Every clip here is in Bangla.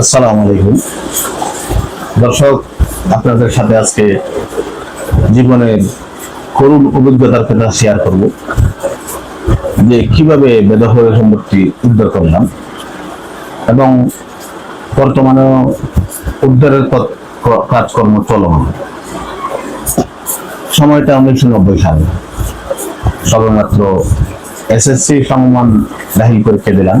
আসসালামু আলাইকুম। দর্শক, আপনাদের সাথে আজকে জীবনের করুণ অভিজ্ঞতার কথা শেয়ার করব। যে কীভাবে বেদখল সম্পত্তি উদ্ধার করলাম এবং বর্তমানে উদ্ধারের কাজকর্ম চলমান। সময়টা উনিশশো নব্বই সাল। সবেমাত্র এসএসসি সমমান দাখিল পরীক্ষা দিলাম।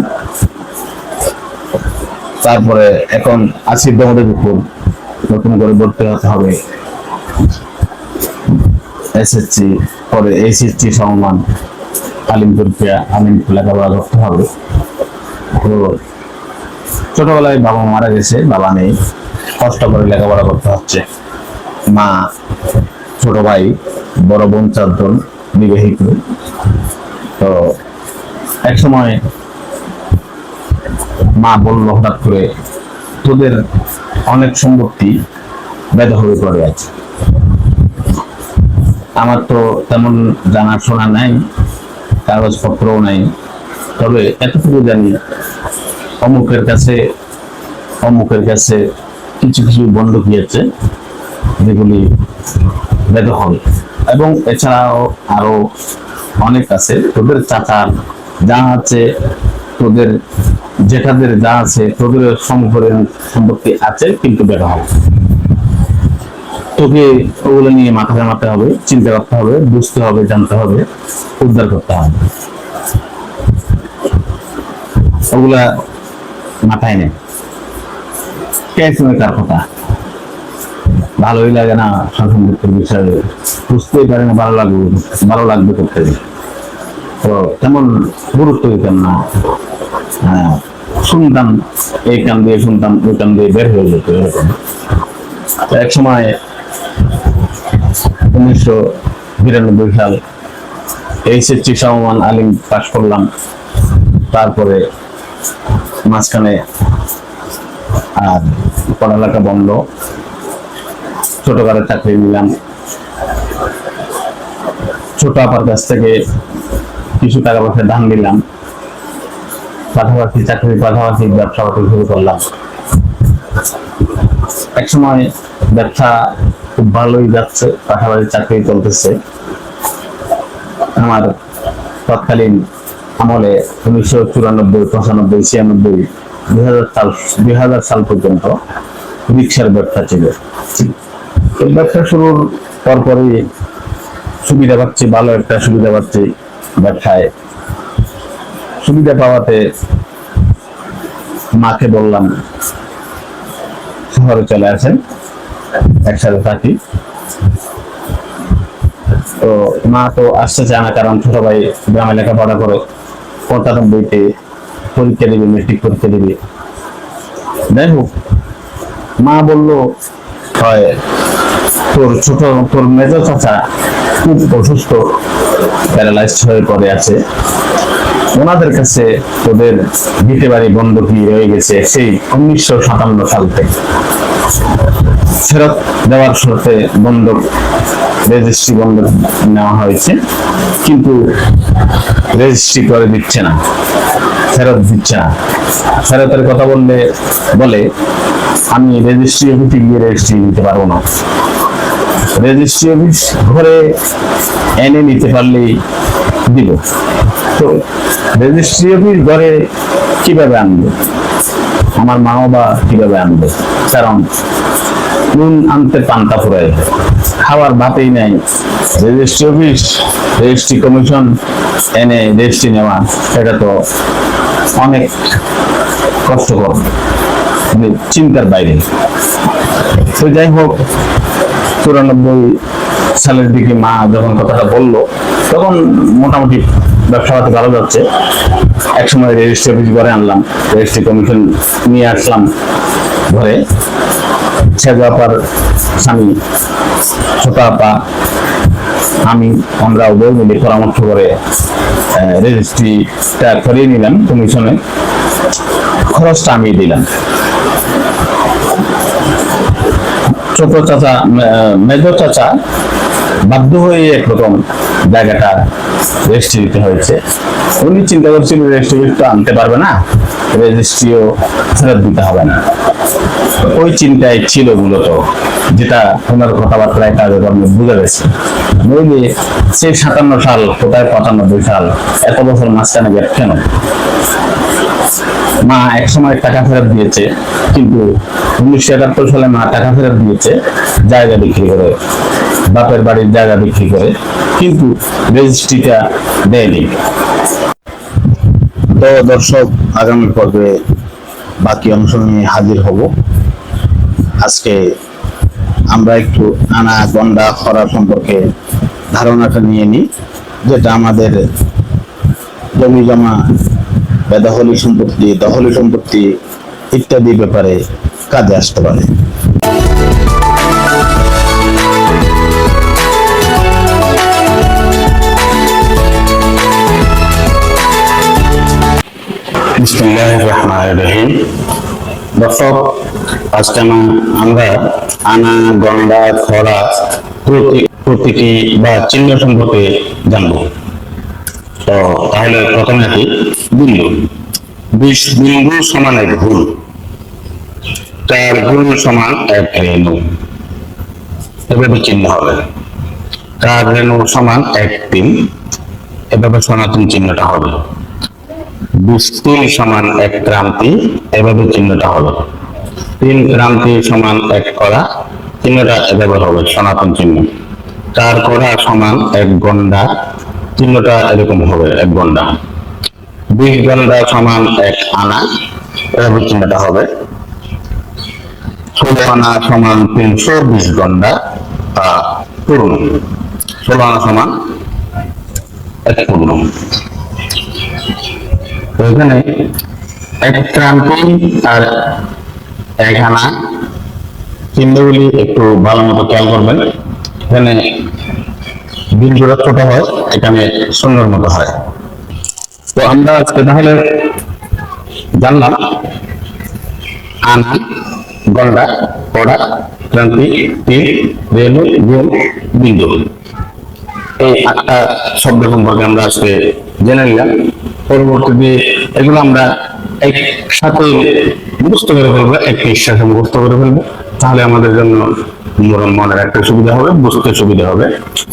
তারপরে এখন আশি দমদের উপর নতুন করে ভর্তি হতে হবে। এসএসসি পরে এইচএসসি সমমান আলিম পরীক্ষা আলিম লেখাপড়া করতে হবে। তো ছোটবেলায় বাবা মারা গেছে, বাবা নেই। কষ্ট করে লেখাপড়া করতে হচ্ছে। মা ছোট ভাই, বড় বোন চারজন, বিবাহিত। তো এক সময় মা বলল হঠাৎ করে, তোদের অনেক সম্পত্তি বেদখল করে আছে। আমার তো তেমন জানাশোনা নাই, কাগজপত্রও নাই। তবে এতটুকু জানি, অমুকের কাছে অমুকের কাছে কিছু কিছু বন্ধকি আছে যেগুলি বেদখল। এবং এছাড়াও আরও অনেক আছে। তোদের চাচার যা আছে তোদের জেঠাদের যা আছে, তোদের সম্পর্কে সম্পত্তি আছে, কিন্তু বেদখল তোকে ওগুলো নিয়ে মাথা ঘামাতে হবে, চিন্তা করতে হবে, বুঝতে হবে, জানতে হবে, উদ্ধার করতে হবে। ওগুলা মাথায় নেই কে কার কথা। ভালোই লাগে না সংসদের বিষয়ে। বুঝতেই পারে না, ভালো লাগবে ভালো লাগবে করতে। তো তেমন গুরুত্ব দিতাম না। শুনতাম, এই কান দিয়ে শুনতাম, ওই কান দিয়ে বের হয়ে যেত, এরকম। এক সময় উনিশশো বিরানব্বই সাল এইচএসসি সমমান আলিম পাশ করলাম। তারপরে মাঝখানে আর পড়ালেখা বন্ধ। ছোটখাটো চাকরি নিলাম। ছোট আপার কাছ থেকে কিছু টাকা পয়সা ধান দিলাম পাশাপাশি চাকরির পাশাপাশি ব্যবসা পাতি শুরু করলাম। এক সময় ব্যবসা খুব ভালোই যাচ্ছে, পাশাপাশি চাকরি চলতেছে। আমার তৎকালীন আমলে উনিশশো চুরানব্বই, পঁচানব্বই, ছিয়ানব্বই দুই হাজার সাল দুই হাজার সাল পর্যন্ত রিক্সার ব্যবসা ছিল। এই ব্যবসা শুরুর পরপরই সুবিধা পাচ্ছি, ভালো একটা সুবিধা পাচ্ছি ব্যবসায়। সুবিধা পাওয়াতে মাকে বললাম, শহরে চলে আসেন, একসাথে থাকি। তো মা তো আসতে চায় না, কারণ ছোট ভাই গ্রামে লেখাপড়া করে, পঁচানব্বইতে পরীক্ষা দিবে মেট্রিক পরীক্ষা দিবে। যাই হোক, মা বলল, হয়, তোর ছোট, তোর মেজ চাচা খুব অসুস্থ প্যারালাইজড হয়ে পড়ে আছে। ওনাদের কাছে তোদের ভিটে বাড়ি বন্ধকি রয়ে গেছে সেই উনিশশো সাতান্ন সাল থেকে। ফেরত দেওয়ার শর্তে বন্ধক রেজিস্ট্রি বন্ধক নেওয়া হয়েছে, কিন্তু রেজিস্ট্রি করে দিচ্ছে না, ফেরত দিচ্ছে না। ফেরতের কথা বললে বলে, আমি রেজিস্ট্রি অফিসে গিয়ে রেজিস্ট্রি নিতে পারব না। রেজিস্ট্রি অফিস ঘরে এনে নিতে পারলেই দিব। তো রেজিস্ট্রি অফিস ঘরে কীভাবে আনবে? আমার মা বাবা কীভাবে আনবে? কারণ নুন আনতে পান্তা ফুরাই খাবার ভাতেই নাই। রেজিস্ট্রি অফিস রেজিস্ট্রি কমিশন এনে রেজিস্ট্রি নেওয়া, সেটা তো অনেক কষ্টকর। মানে চিন্তার বাইরে। তো যাই হোক, চুরানব্বই সালের দিকে মা যখন কথাটা বলল, তখন মোটামুটি ব্যবসা পাতি ভালো যাচ্ছে। এক সময় রেজিস্ট্রি অফিস ঘরে আনলাম, রেজিস্ট্রি কমিশন নিয়ে আসলাম ঘরে। ছেলে আপার স্বামী, ছোট আপা, আমি, আমরা উভয় মিলে পরামর্শ করে রেজিস্ট্রিটা করিয়ে নিলাম কমিশনে। খরচটা আমি দিলাম। ছোট চাচা মেজর চাচা বাধ্য হয়ে একরকম জায়গাটা রেজিস্ট্রি দিতে হয়েছে। উনি চিন্তা করছিল রেজিস্ট্রি তো আনতে পারবে না, রেজিস্ট্রিও ফেরত দিতে হবে না। ওই চিন্তায় ছিল মূলত, যেটা ওনার কথাবার্তায় কাজে কর্মে বুঝে গেছে। নইলে সেই সাতান্ন সাল, কোথায় পঁচানব্বই সাল, এত বছর মাঝখানে গেট কেন? মা এক সময় টাকা ফেরত দিয়েছে, কিন্তু উনিশশো একাত্তর সালে মা টাকা ফেরত দিয়েছে, জায়গা বিক্রি করে। বাপের বাড়ির জায়গা বিক্রি করে, কিন্তু রেজিস্ট্রিটা দেয়নি। তো দর্শক, আগামী পর্বে বাকি অংশ নিয়ে হাজির হব। আজকে আমরা একটু আনা গন্ডা, খরা সম্পর্কে ধারণাটা নিয়ে নিই, যেটা আমাদের জমি জমা, বেদখলি সম্পত্তি দহলি সম্পত্তি ইত্যাদি ব্যাপারে কাজে আসতে পারে। রহিম দর্শক, আজকে আমরা আনা গন্ডা খরা প্রতীকী বা চিহ্ন সম্পর্কে জানব। তো তাহলে প্রথমে কি বিন্দু। বিশ বিন্দু সমান এক ভুল। চার গুণ সমান এক রেণু। এভাবে চিহ্ন হবে। চার রেণু সমান এক তিন। এভাবে সনাতন চিহ্নটা হবে। বিশ সমান এক ক্রান্তি, এভাবে চিহ্নটা হবে তিন ক্রান্তি সমান এক করা, চিহ্নটা এভাবে হবে সনাতন চিহ্ন। চার করা সমান এক গন্ডা, চিহ্নটা এরকম হবে, এক গন্ডা। বিশ গন্ডা সমান এক আনা, এভাবে চিহ্নটা হবে। ষোলো আনা সমান তিনশো বিশ গন্ডা পূর্ণ। ষোলো আনা সমান এক পূর্ণ। তো এখানে এক ক্রান্তি আর এক চিহ্নগুলি একটু ভালো মতো খেয়াল করবেন। এখানে বিন্দুরা ছোট হয়, এখানে সুন্দর মতো হয়। তো আমরা আজকে তাহলে জানলাম আনা, গন্ডা কড়া ক্রান্তি তীর রেণু, গুণ, বিন্দু। এই আটটা শব্দ সম্পর্কে আমরা আজকে জেনে নিলাম। পরবর্তীতে এগুলো আমরা একসাথে মুখস্থ করে ফেলব একটি সাথে মুখস্থ করে ফেলব। তাহলে আমাদের জন্য মনের একটা সুবিধা হবে, বুঝতে সুবিধা হবে।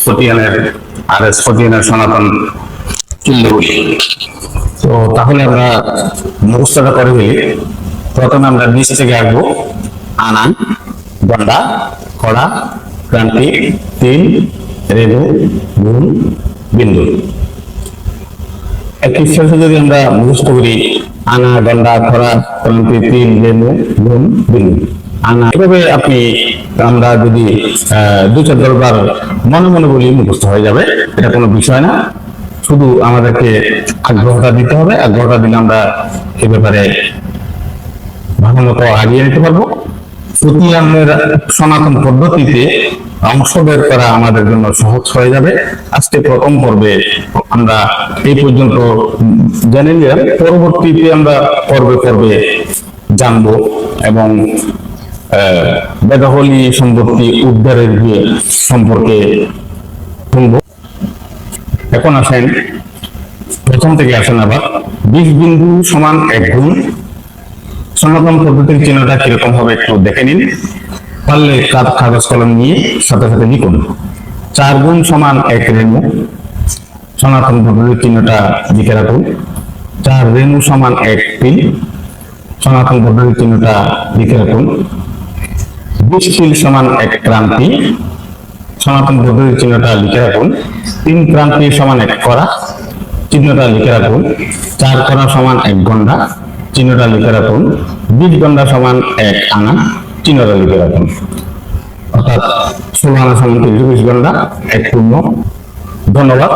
ফটিয়ানের আর এস ফটিয়ানের সনাতন তো তাহলে আমরা মুখস্থটা করে ফেলি। প্রথমে আমরা নিচ থেকে আঁকবো আনা গন্ডা, কড়া, ক্রান্তি তিন রেণু গুণ, বিন্দু। সাথে যদি আমরা মুখস্থ করি, আনা, গন্ডা, খরা, ক্রান্তি তিন রেণু গুণ বিন্দু আনা, এভাবে আপনি, আমরা যদি দু চার দরবার মনে মনে বলি, মুখস্থ হয়ে যাবে, এটা কোনো বিষয় না। শুধু আমাদেরকে আগ্রহটা দিতে হবে, আগ্রহটা দিলে আমরা এ ব্যাপারে ভালো মতো আগিয়ে নিতে পারব। প্রতিয়ানের সনাতন পদ্ধতিতে অংশ বের করা আমাদের জন্য সহজ হয়ে যাবে। আজকে প্রথম পর্বে আমরা এই পর্যন্ত জেনে নিলাম। পরবর্তীতে আমরা পর্বে পর্বে জানব এবং আহ, বেদখলি সম্পত্তি উদ্ধারের সম্পর্কে শুনব। এখন আসেন প্রথম থেকে আসেন আবার। বিশ বিন্দু সমান এক গুণ সনাতন পদ্ধতির চিহ্নটা কীরকম হবে একটু দেখে নিন। পারলে কাগজ, কলম নিয়ে সাথে সাথে লিখুন। চার গুণ সমান এক রেণু। সনাতন পদ্ধতির চিহ্নটা লিখে রাখুন। চার রেণু সমান এক তিন সনাতন পদ্ধতির চিহ্নটা লিখে রাখুন। বিশ তিল সমান এক ক্রান্তি। সনাতন পদ্ধতির চিহ্নটা লিখে রাখুন। তিন ক্রান্তি সমান এক করা। চিহ্নটা লিখে রাখুন। চার করা সমান এক গন্ডা। চিহ্নটা লিখে রাখুন। বিশ গন্ডা সমান এক আনা চিহ্নটা লিখে রাখুন। অর্থাৎ ষোলো আনা সমান তিরিশ বিশ গন্ডা এক শূন্য। ধন্যবাদ।